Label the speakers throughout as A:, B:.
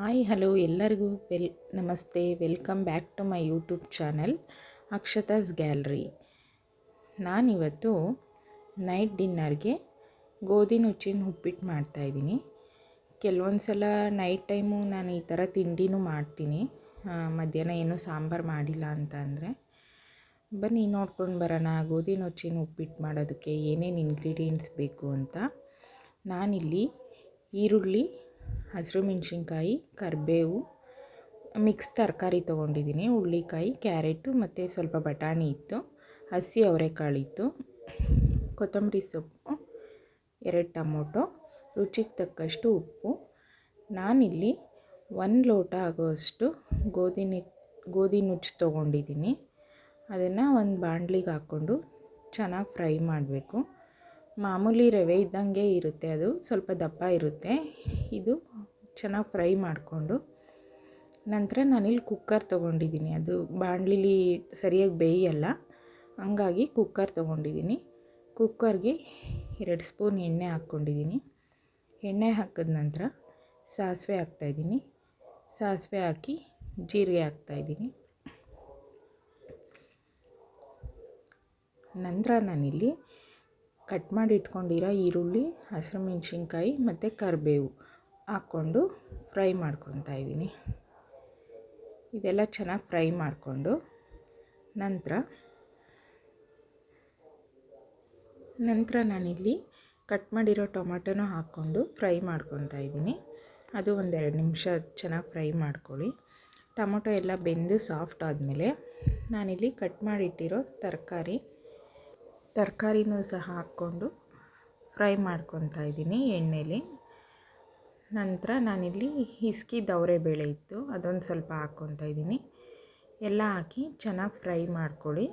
A: Hi hello ಎಲ್ಲರಿಗೂ. Well ನಮಸ್ತೆ. Welcome back to my YouTube channel Akshata's gallery ನಾನಿವತ್ತು night ಡಿನ್ನರ್ಗೆ ಗೋಧಿ ನುಚ್ಚಿನ ಉಪ್ಪಿಟ್ಟು ಮಾಡ್ತಾಯಿದ್ದೀನಿ ಕೆಲವೊಂದು ಸಲ ನೈಟ್ ಟೈಮು ನಾನು ಈ ಥರ ತಿಂಡಿನೂ ಮಾಡ್ತೀನಿ. ಮಧ್ಯಾಹ್ನ ಏನೂ ಸಾಂಬಾರು ಮಾಡಿಲ್ಲ ಅಂತ ಅಂದರೆ. ಬನ್ನಿ, ನೋಡ್ಕೊಂಡು ಬರೋಣ. ಗೋಧಿ ನುಚ್ಚಿನ ಉಪ್ಪಿಟ್ಟು ಮಾಡೋದಕ್ಕೆ ಏನೇನು ಇಂಗ್ರೀಡಿಯೆಂಟ್ಸ್ ಬೇಕು ಅಂತ. ನಾನಿಲ್ಲಿ ಈರುಳ್ಳಿ ಹಸಿರು ಮೆಣಸಿನ್ಕಾಯಿ, ಕರಿಬೇವು ಮಿಕ್ಸ್ ತರಕಾರಿ ತೊಗೊಂಡಿದ್ದೀನಿ. ಹುಳ್ಳಿಕಾಯಿ ಕ್ಯಾರೆಟು ಮತ್ತು ಸ್ವಲ್ಪ ಬಟಾಣಿ ಇತ್ತು. ಹಸಿ ಅವರೆಕಾಳು ಇತ್ತು. ಕೊತ್ತಂಬರಿ ಸೊಪ್ಪು, ಎರಡು ಟೊಮೊಟೊ, ರುಚಿಗೆ ತಕ್ಕಷ್ಟು ಉಪ್ಪು. ನಾನಿಲ್ಲಿ ಒಂದು ಲೋಟ ಆಗೋಷ್ಟು ಗೋಧಿ ಗೋಧಿ ನುಚ್ಚು ತೊಗೊಂಡಿದ್ದೀನಿ. ಅದನ್ನು ಒಂದು ಬಾಣಲಿಗೆ ಹಾಕ್ಕೊಂಡು ಚೆನ್ನಾಗಿ ಫ್ರೈ ಮಾಡಬೇಕು. ಮಾಮೂಲಿ ರವೆ ಇದ್ದಂಗೆ ಇರುತ್ತೆ ಅದು. ಸ್ವಲ್ಪ ದಪ್ಪ ಇರುತ್ತೆ. ಇದು ಚೆನ್ನಾಗಿ ಫ್ರೈ ಮಾಡಿಕೊಂಡು ನಂತರ ನಾನಿಲ್ಲಿ ಕುಕ್ಕರ್ ತೊಗೊಂಡಿದ್ದೀನಿ. ಅದು ಬಾಣಲಿಲಿ ಸರಿಯಾಗಿ ಬೇಯಲ್ಲ. ಹಂಗಾಗಿ ಕುಕ್ಕರ್ ತೊಗೊಂಡಿದ್ದೀನಿ. ಕುಕ್ಕರ್ಗೆ ಎರಡು ಸ್ಪೂನ್ ಎಣ್ಣೆ ಹಾಕ್ಕೊಂಡಿದ್ದೀನಿ. ಎಣ್ಣೆ ಹಾಕಿದ ನಂತರ ಸಾಸಿವೆ ಹಾಕ್ತಾಯಿದ್ದೀನಿ ಸಾಸಿವೆ ಹಾಕಿ ಜೀರಿಗೆ ಹಾಕ್ತಾಯಿದ್ದೀನಿ ನಂತರ ನಾನಿಲ್ಲಿ ಕಟ್ ಮಾಡಿ ಇಟ್ಕೊಂಡಿರೋ ಈರುಳ್ಳಿ, ಹಸಿರು ಮೆಣಸಿನ್ಕಾಯಿ ಮತ್ತು ಕರಿಬೇವು ಹಾಕ್ಕೊಂಡು ಫ್ರೈ ಮಾಡ್ಕೊತಾ ಇದ್ದೀನಿ. ಇದೆಲ್ಲ ಚೆನ್ನಾಗಿ ಫ್ರೈ ಮಾಡಿಕೊಂಡು ನಂತರ ನಂತರ ನಾನಿಲ್ಲಿ ಕಟ್ ಮಾಡಿರೋ ಟೊಮೆಟೊನೂ ಹಾಕ್ಕೊಂಡು ಫ್ರೈ ಮಾಡ್ಕೊತಾ ಇದ್ದೀನಿ. ಅದು ಒಂದೆರಡು ನಿಮಿಷ ಚೆನ್ನಾಗಿ ಫ್ರೈ ಮಾಡ್ಕೊಳ್ಳಿ. ಟೊಮೊಟೊ ಎಲ್ಲ ಬೆಂದು ಸಾಫ್ಟ್ ಆದಮೇಲೆ ನಾನಿಲ್ಲಿ ಕಟ್ ಮಾಡಿಟ್ಟಿರೋ ತರಕಾರಿ ತರಕಾರಿನೂ ಸಹ ಹಾಕ್ಕೊಂಡು ಫ್ರೈ ಮಾಡ್ಕೊತಾ ಇದ್ದೀನಿ ಎಣ್ಣೆಲಿ. ನಂತರ ನಾನಿಲ್ಲಿ ಹಿಸ್ಕಿ ದವರೆ ಬೇಳೆ ಇತ್ತು, ಅದೊಂದು ಸ್ವಲ್ಪ ಹಾಕ್ಕೊತಾ ಇದ್ದೀನಿ. ಎಲ್ಲ ಹಾಕಿ ಚೆನ್ನಾಗಿ ಫ್ರೈ ಮಾಡ್ಕೊಳ್ಳಿ.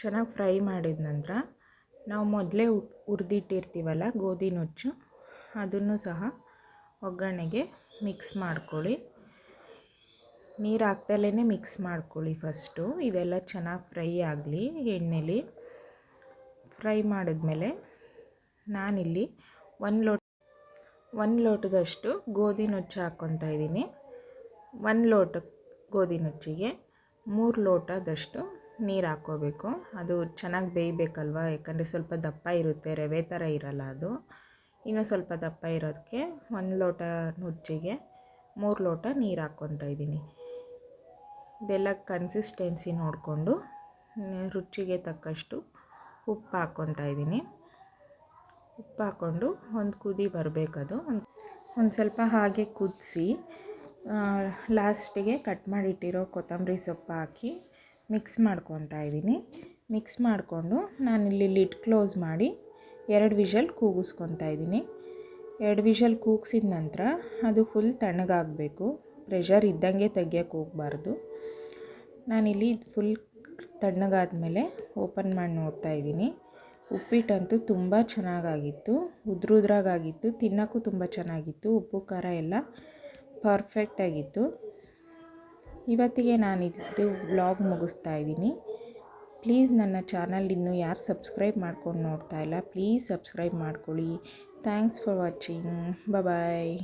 A: ಚೆನ್ನಾಗಿ ಫ್ರೈ ಮಾಡಿದ ನಂತರ ನಾವು ಮೊದಲೇ ಹುರಿದಿಟ್ಟಿರ್ತೀವಲ್ಲ ಗೋಧಿ ನುಚ್ಚು, ಅದನ್ನು ಸಹ ಒಗ್ಗರಣೆಗೆ ಮಿಕ್ಸ್ ಮಾಡ್ಕೊಳ್ಳಿ. ನೀರು ಹಾಕ್ದಲೇ ಮಿಕ್ಸ್ ಮಾಡ್ಕೊಳ್ಳಿ ಫಸ್ಟು ಇದೆಲ್ಲ ಚೆನ್ನಾಗಿ ಫ್ರೈ ಆಗಲಿ ಎಣ್ಣೆಲಿ. ಫ್ರೈ ಮಾಡಿದ್ಮೇಲೆ ನಾನಿಲ್ಲಿ ಒಂದು ಲೋಟ ಒಂದು ಲೋಟದಷ್ಟು ಗೋಧಿ ನುಚ್ಚು ಹಾಕ್ಕೊತಾ ಇದ್ದೀನಿ. ಒಂದು ಲೋಟ ಗೋಧಿ ನುಚ್ಚಿಗೆ ಮೂರು ಲೋಟದಷ್ಟು ನೀರು ಹಾಕ್ಕೋಬೇಕು. ಅದು ಚೆನ್ನಾಗಿ ಬೇಯಬೇಕಲ್ವ? ಯಾಕಂದರೆ ಸ್ವಲ್ಪ ದಪ್ಪ ಇರುತ್ತೆ, ರವೆ ಥರ ಇರಲ್ಲ ಅದು. ಇನ್ನೂ ಸ್ವಲ್ಪ ದಪ್ಪ ಇರೋದಕ್ಕೆ ಒಂದು ಲೋಟ ನುಚ್ಚಿಗೆ ಮೂರು ಲೋಟ ನೀರು ಹಾಕ್ಕೊತಾ ಇದ್ದೀನಿ. ಇದೆಲ್ಲ ಕನ್ಸಿಸ್ಟೆನ್ಸಿ ನೋಡಿಕೊಂಡು ರುಚಿಗೆ ತಕ್ಕಷ್ಟು ಉಪ್ಪು ಹಾಕ್ಕೊತಾ ಇದ್ದೀನಿ ಉಪ್ಪು ಹಾಕ್ಕೊಂಡು ಒಂದು ಕುದಿ ಬರಬೇಕದು. ಒಂದು ಒಂದು ಸ್ವಲ್ಪ ಹಾಗೆ ಕುದಿಸಿ ಲಾಸ್ಟಿಗೆ ಕಟ್ ಮಾಡಿಟ್ಟಿರೋ ಕೊತ್ತಂಬರಿ ಸೊಪ್ಪು ಹಾಕಿ ಮಿಕ್ಸ್ ಮಾಡ್ಕೊತಾ ಇದ್ದೀನಿ ಮಿಕ್ಸ್ ಮಾಡಿಕೊಂಡು ನಾನಿಲ್ಲಿ ಲಿಡ್ ಕ್ಲೋಸ್ ಮಾಡಿ ಎರಡು ವಿಷಲ್ ಕೂಗಿಸ್ಕೊತಾ ಇದ್ದೀನಿ ಎರಡು ವಿಷಲ್ ಕೂಗಿಸಿದ ನಂತರ ಅದು ಫುಲ್ ತಣ್ಣಗಾಗಬೇಕು. ಪ್ರೆಷರ್ ಇದ್ದಂಗೆ ತೆಗಿಯೋಕೆ ಹೋಗಬಾರ್ದು. ನಾನಿಲ್ಲಿ ಫುಲ್ ತಣ್ಣಗಾದ್ಮೇಲೆ ಓಪನ್ ಮಾಡಿ ನೋಡ್ತಾ ಇದ್ದೀನಿ. ಉಪ್ಪಿಟ್ಟಂತೂ ತುಂಬ ಚೆನ್ನಾಗಾಗಿತ್ತು. ಉದ್ರುದ್ರಾಗಿತ್ತು ತಿನ್ನೋಕ್ಕೂ ತುಂಬ ಚೆನ್ನಾಗಿತ್ತು. ಉಪ್ಪು, ಖಾರ ಎಲ್ಲ ಪರ್ಫೆಕ್ಟಾಗಿತ್ತು ಇವತ್ತಿಗೆ ನಾನು ಇದು ವ್ಲಾಗ್ ಮುಗಿಸ್ತಾ ಇದ್ದೀನಿ. ಪ್ಲೀಸ್ ನನ್ನ ಚಾನಲ್ ಇನ್ನೂ ಯಾರು ಸಬ್ಸ್ಕ್ರೈಬ್ ಮಾಡ್ಕೊಂಡು ನೋಡ್ತಾ ಇಲ್ಲ ಪ್ಲೀಸ್ ಸಬ್ಸ್ಕ್ರೈಬ್ ಮಾಡ್ಕೊಳ್ಳಿ. Thanks for watching bye